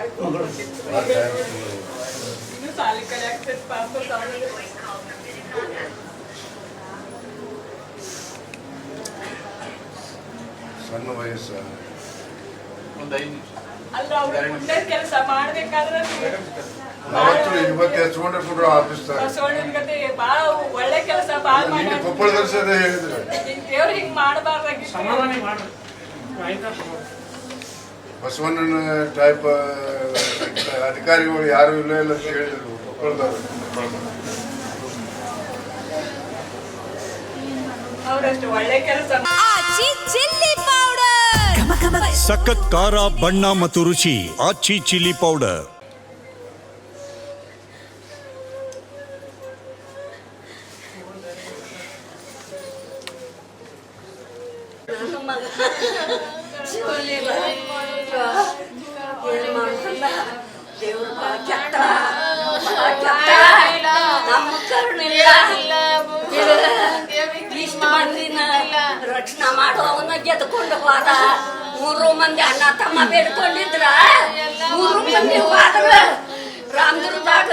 Minnetonka. ಸಣ್ಣ ವಯಸ್ಸು? ಕೆಲಸ ಮಾಡ್ಬೇಕಾದ್ರೆ ಇವತ್ತು ಆಫೀಸ್ ಬಾಳ ಒಳ್ಳೆ ಕೆಲಸ ಮಾಡ್ಯಾರ ಹೇಳಿದ್ರು. ಹಿಂಗ್ ಆಯ್ತಾ? ಬಸವಣ್ಣನ ಟೈಪ್ ಅಧಿಕಾರಿಗಳು ಯಾರು ಇಲ್ಲ ಇಲ್ಲ ಅಂತ ಹೇಳಿದ್ರು ಕೊಪ್ಪಳದವರು. ಅವ್ರಷ್ಟು ಒಳ್ಳೆ ಕೆಲಸ. ಆಚಿ ಚಿಲ್ಲಿ ಪೌಡರ್ ಸಖತ್ ಖಾರ ಬಣ್ಣ ಮತ್ತು ರುಚಿ ಆಚಿ ಚಿಲ್ಲಿ ಪೌಡರ್ ಏನ್ ಮಾಡ್ತಲ್ಲ ನಮ್ಮ ಗೆದ್ಕೊಂಡು ಹೋದ ಮೂರು ಮಂದಿ ಅಣ್ಣ ತಮ್ಮ ಬೇಡ್ಕೊಂಡಿದ್ರ ಮೂರು ಮಂದಿ ಹೋದ್ರ ರಾಮದುರ್ಗದಾಗ